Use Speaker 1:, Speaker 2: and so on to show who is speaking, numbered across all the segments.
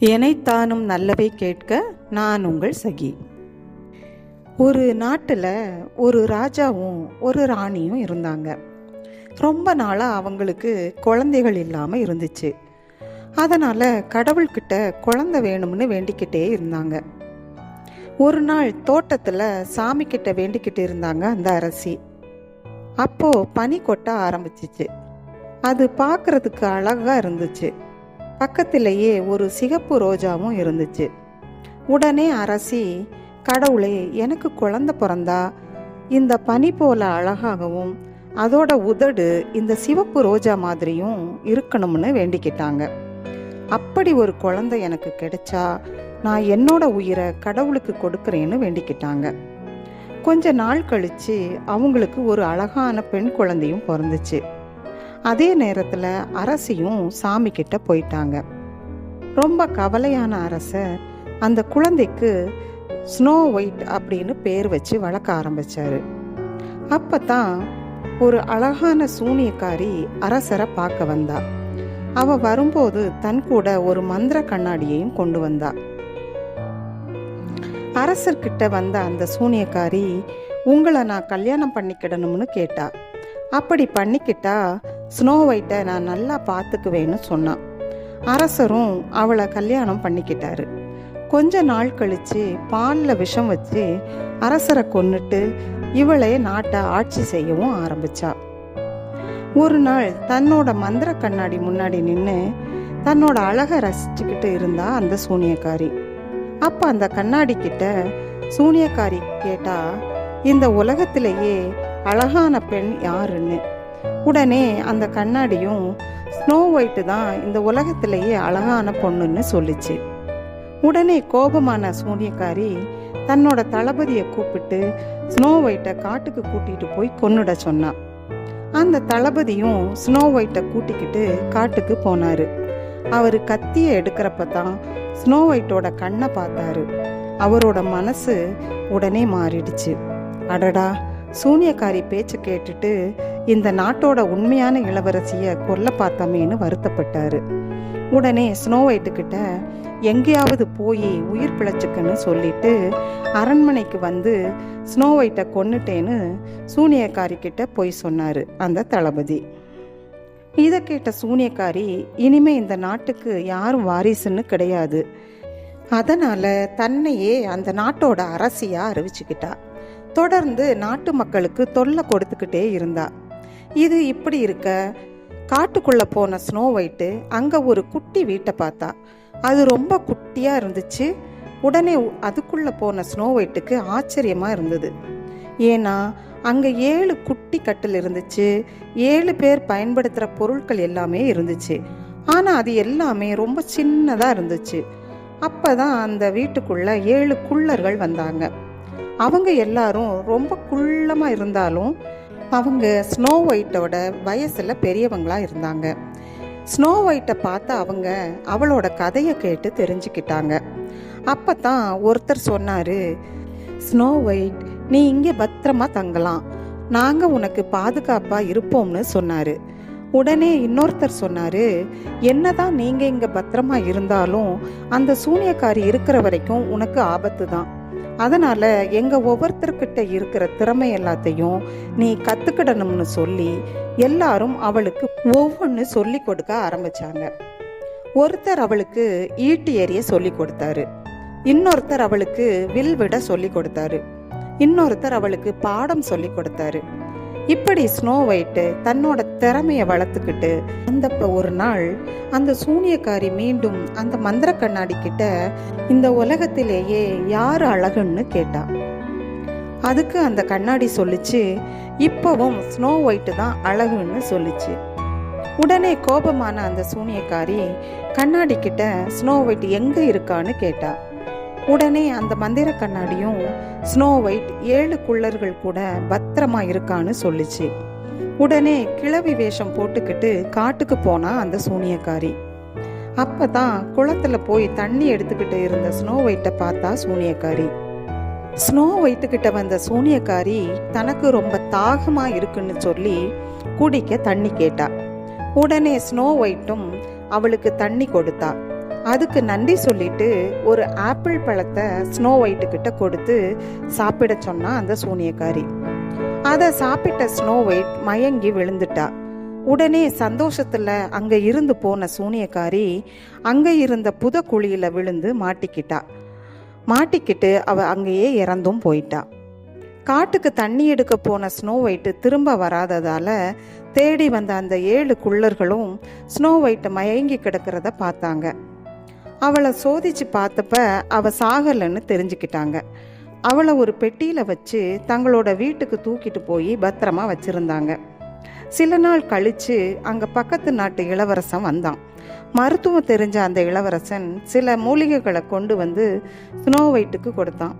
Speaker 1: எனைத்தானும் நல்லவை கேட்க நான் உங்கள் சகி. ஒரு நாட்டில் ஒரு ராஜாவும் ஒரு ராணியும் இருந்தாங்க. ரொம்ப நாளாக அவங்களுக்கு குழந்தைகள் இல்லாமல் இருந்துச்சு. அதனால் கடவுள்கிட்ட குழந்தை வேணும்னு வேண்டிக்கிட்டே இருந்தாங்க. ஒரு நாள் தோட்டத்தில் சாமி கிட்ட வேண்டிக்கிட்டு இருந்தாங்க அந்த அரசி. அப்போது பனி கொட்ட ஆரம்பிச்சிச்சு. அது பார்க்கறதுக்கு அழகாக இருந்துச்சு. பக்கத்திலேயே ஒரு சிகப்பு ரோஜாவும் இருந்துச்சு. உடனே அரசி கடவுளே எனக்கு குழந்தை பிறந்தா? இந்த பனி போல அழகாகவும் அதோட உதடு இந்த சிவப்பு ரோஜா மாதிரியும் இருக்கணும்னு வேண்டிக்கிட்டாங்க. அப்படி ஒரு குழந்தை எனக்கு கிடைச்சா நான் என்னோட உயிரை கடவுளுக்கு கொடுக்கறேன்னு வேண்டிக்கிட்டாங்க. கொஞ்ச நாள் கழிச்சு அவங்களுக்கு ஒரு அழகான பெண் குழந்தையும் பிறந்துச்சு. அதே நேரத்தில் அரசியும் சாமி கிட்ட போயிட்டாங்க. ரொம்ப கவலையான அரசர் அந்த குழந்தைக்கு ஸ்னோ ஒயிட் அப்படின்னு பேர் வச்சு வளர்க்க ஆரம்பிச்சார். அப்போ தான் ஒரு அழகான சூனியக்காரி அரசரை பார்க்க வந்தா. அவ வரும்போது தன் கூட ஒரு மந்திர கண்ணாடியையும் கொண்டு வந்தா. அரசர்கிட்ட வந்த அந்த சூனியக்காரி உங்களை நான் கல்யாணம் பண்ணிக்கிடணும்னு கேட்டா. அப்படி பண்ணிக்கிட்டா ஸ்னோ ஒயிட்டை நான் நல்லா பார்த்துக்குவேன்னு சொன்னான். அரசரும் அவளை கல்யாணம் பண்ணிக்கிட்டாரு. கொஞ்ச நாள் கழிச்சு பாலில் விஷம் வச்சு அரசரை கொன்னுட்டு இவளே நாட்டை ஆட்சி செய்யவும் ஆரம்பிச்சா. ஒரு நாள் தன்னோட மந்திர கண்ணாடி முன்னாடி நின்று தன்னோட அழகை ரசிச்சுக்கிட்டு இருந்தா அந்த சூனியக்காரி. அப்போ அந்த கண்ணாடி கிட்ட சூனியக்காரி கேட்டா இந்த உலகத்திலேயே அழகான பெண் யாருன்னு? உடனே அந்த கண்ணாடியும் ஸ்னோ ஒயிட்டு தான் இந்த உலகத்திலேயே அழகான பொண்ணுன்னு சொல்லுச்சு. உடனே கோபமான சூனியக்காரி தன்னோட தளபதியை கூப்பிட்டு ஸ்னோ ஒயிட்டை காட்டுக்கு கூட்டிட்டு போய் கொன்னுட சொன்னான் அந்த தளபதியும் ஸ்னோ ஒயிட்டை கூட்டிக்கிட்டு காட்டுக்கு போனாரு. அவர் கத்தியை எடுக்கிறப்ப தான் ஸ்னோ ஒயிட்டோட கண்ணை பார்த்தாரு. அவரோட மனசு உடனே மாறிடுச்சு. அடடா சூனியக்காரி பேச்சை கேட்டுட்டு இந்த நாட்டோட உண்மையான இளவரசியை கொல்ல பார்த்தாமேன்னு வருத்தப்பட்டாரு. உடனே ஸ்னோ ஒயிட்டுக்கிட்ட எங்கேயாவது போய் உயிர் பிழைச்சிக்கன்னு சொல்லிட்டு அரண்மனைக்கு வந்து ஸ்னோ ஒயிட்டை கொன்னுட்டேன்னு சூனியக்காரி கிட்ட போய் சொன்னார் அந்த தளபதி. இதை கேட்ட சூனியக்காரி இனிமே இந்த நாட்டுக்கு யாரும் வாரிசுன்னு கிடையாது. அதனால் தன்னையே அந்த நாட்டோட அரசியாக அறிவிச்சுக்கிட்டா. தொடர்ந்து நாட்டு மக்களுக்கு தொல்லை கொடுத்துக்கிட்டே இருந்தாள் இது இப்படி இருக்க. காட்டுக்குள்ளே போன ஸ்னோ ஒயிட்டு அங்கே ஒரு குட்டி வீட்டை பார்த்தா. அது ரொம்ப குட்டியாக இருந்துச்சு. உடனே அதுக்குள்ளே போன ஸ்னோ ஒயிட்டுக்கு ஆச்சரியமாக இருந்தது. ஏன்னா அங்கே ஏழு குட்டி கட்டில் இருந்துச்சு. ஏழு பேர் பயன்படுத்துகிற பொருட்கள் எல்லாமே இருந்துச்சு. ஆனால் அது எல்லாமே ரொம்ப சின்னதாக இருந்துச்சு. அப்போ தான் அந்த வீட்டுக்குள்ள ஏழு குள்ளர்கள் வந்தாங்க. அவங்க எல்லாரும் ரொம்ப குள்ளமாக இருந்தாலும் அவங்க ஸ்னோ ஒயிட்டோட வயசில் பெரியவங்களாக இருந்தாங்க. ஸ்னோ ஒயிட்டை பார்த்து அவங்க அவளோட கதையை கேட்டு தெரிஞ்சுக்கிட்டாங்க. அப்போ தான் ஒருத்தர் சொன்னார் ஸ்னோ ஒயிட் நீ இங்கே பத்திரமா தங்கலாம். நாங்கள் உனக்கு பாதுகாப்பாக இருப்போம்னு சொன்னார். உடனே இன்னொருத்தர் சொன்னார் என்னதான் நீங்கள் இங்கே பத்திரமா இருந்தாலும் அந்த சூனியக்காரி இருக்கிற வரைக்கும் உனக்கு ஆபத்து தான் அதனால் எங்கள் ஒவ்வொருத்தர்கிட்ட இருக்கிற திறமை எல்லாத்தையும் நீ கற்றுக்கிடணும்னு சொல்லி எல்லாரும் அவளுக்கு ஒவ்வொன்று சொல்லி கொடுக்க ஆரம்பிச்சாங்க. ஒருத்தர் அவளுக்கு ஈட்டி எறிய சொல்லி கொடுத்தாரு. இன்னொருத்தர் அவளுக்கு வில் விட சொல்லி கொடுத்தாரு. இன்னொருத்தர் அவளுக்கு பாடம் சொல்லி கொடுத்தாரு. இப்படி ஸ்னோ ஒயிட்டு தன்னோட திறமையை வளர்த்துக்கிட்டு அந்த ஒரு நாள் அந்த சூனியக்காரி மீண்டும் அந்த மந்திர கண்ணாடி கிட்ட இந்த உலகத்திலேயே யார் அழகுன்னு கேட்டா. அதுக்கு அந்த கண்ணாடி சொல்லுச்சு இப்பவும் ஸ்னோ ஒயிட்டு தான் அழகுன்னு சொல்லுச்சு. உடனே கோபமான அந்த சூனியக்காரி கண்ணாடி கிட்ட ஸ்னோ ஒயிட் எங்க இருக்கான்னு கேட்டா. உடனே அந்த மந்திர கண்ணாடியும் ஸ்னோ ஒயிட் ஏழு குள்ளர்கள் கூட பத்திரமா இருக்கான்னு சொல்லுச்சு. உடனே கிழவி வேஷம் போட்டுக்கிட்டு காட்டுக்கு போனா அந்த சூனியக்காரி. அப்பதான் குளத்துல போய் தண்ணி எடுத்துக்கிட்டு இருந்த ஸ்னோ ஒயிட்டை பார்த்தா சூனியக்காரி. ஸ்னோ ஒயிட்டுக்கிட்ட வந்த சூனியக்காரி தனக்கு ரொம்ப தாகமா இருக்குன்னு சொல்லி குடிக்க தண்ணி கேட்டா. உடனே ஸ்னோ ஒயிட்டும் அவளுக்கு தண்ணி கொடுத்தா. அதுக்கு நன்றி சொல்லிட்டு ஒரு ஆப்பிள் பழத்தை ஸ்னோ ஒயிட்டு கிட்ட கொடுத்து சாப்பிட சொன்னா அந்த சூனியக்காரி. அதை சாப்பிட்ட ஸ்னோ ஒயிட் மயங்கி விழுந்துட்டா. உடனே சந்தோஷத்துல அங்க இருந்து போன சூனியக்காரி அங்க இருந்த புத குழியில விழுந்து மாட்டிக்கிட்டா. மாட்டிக்கிட்டு அவ அங்கேயே இறந்தும் போயிட்டா. காட்டுக்கு தண்ணி எடுக்க போன ஸ்னோ ஒயிட்டு திரும்ப வராததால தேடி வந்த அந்த ஏழு குள்ளர்களும் ஸ்னோ ஒயிட்டு மயங்கி கிடக்கிறத பார்த்தாங்க. அவளை சோதிச்சு பார்த்தப்ப அவ சாகலைன்னு தெரிஞ்சுக்கிட்டாங்க. அவளை ஒரு பெட்டியில வச்சு தங்களோட வீட்டுக்கு தூக்கிட்டு போய் பத்திரமா வச்சிருந்தாங்க. சில நாள் கழிச்சு அங்க பக்கத்து நாட்டு இளவரசன் வந்தான். மருத்துவம் தெரிஞ்ச அந்த இளவரசன் சில மூலிகைகளை கொண்டு வந்து ஸ்னோ ஒயிட்டுக்கு கொடுத்தான்.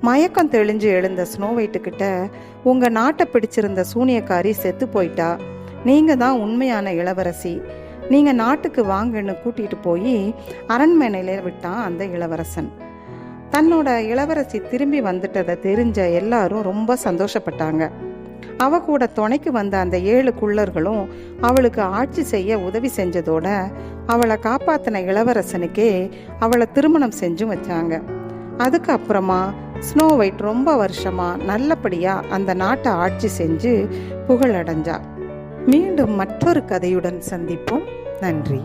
Speaker 1: மயக்கம் தெளிஞ்சு எழுந்த ஸ்னோ ஒயிட்டு கிட்ட உங்க நாட்டை பிடிச்சிருந்த சூனியக்காரி செத்து போயிட்டா. நீங்க தான் உண்மையான இளவரசி. நீங்கள் நாட்டுக்கு வாங்கன்னு கூட்டிகிட்டு போய் அரண்மனையில் விட்டான் அந்த இளவரசன். தன்னோட இளவரசி திரும்பி வந்துட்டதை தெரிஞ்ச எல்லாரும் ரொம்ப சந்தோஷப்பட்டாங்க. அவ கூட துணைக்கு வந்த அந்த ஏழு குள்ளர்களும் அவளுக்கு ஆட்சி செய்ய உதவி செஞ்சதோட அவளை காப்பாத்தின இளவரசனுக்கே அவளை திருமணம் செஞ்சும் வச்சாங்க. அதுக்கு அப்புறமா ஸ்னோ ஒயிட் ரொம்ப வருஷமா நல்லபடியா அந்த நாட்டை ஆட்சி செஞ்சு புகழடைஞ்சா. மீண்டும் மற்றொரு கதையுடன் சந்திப்போம். நன்றி.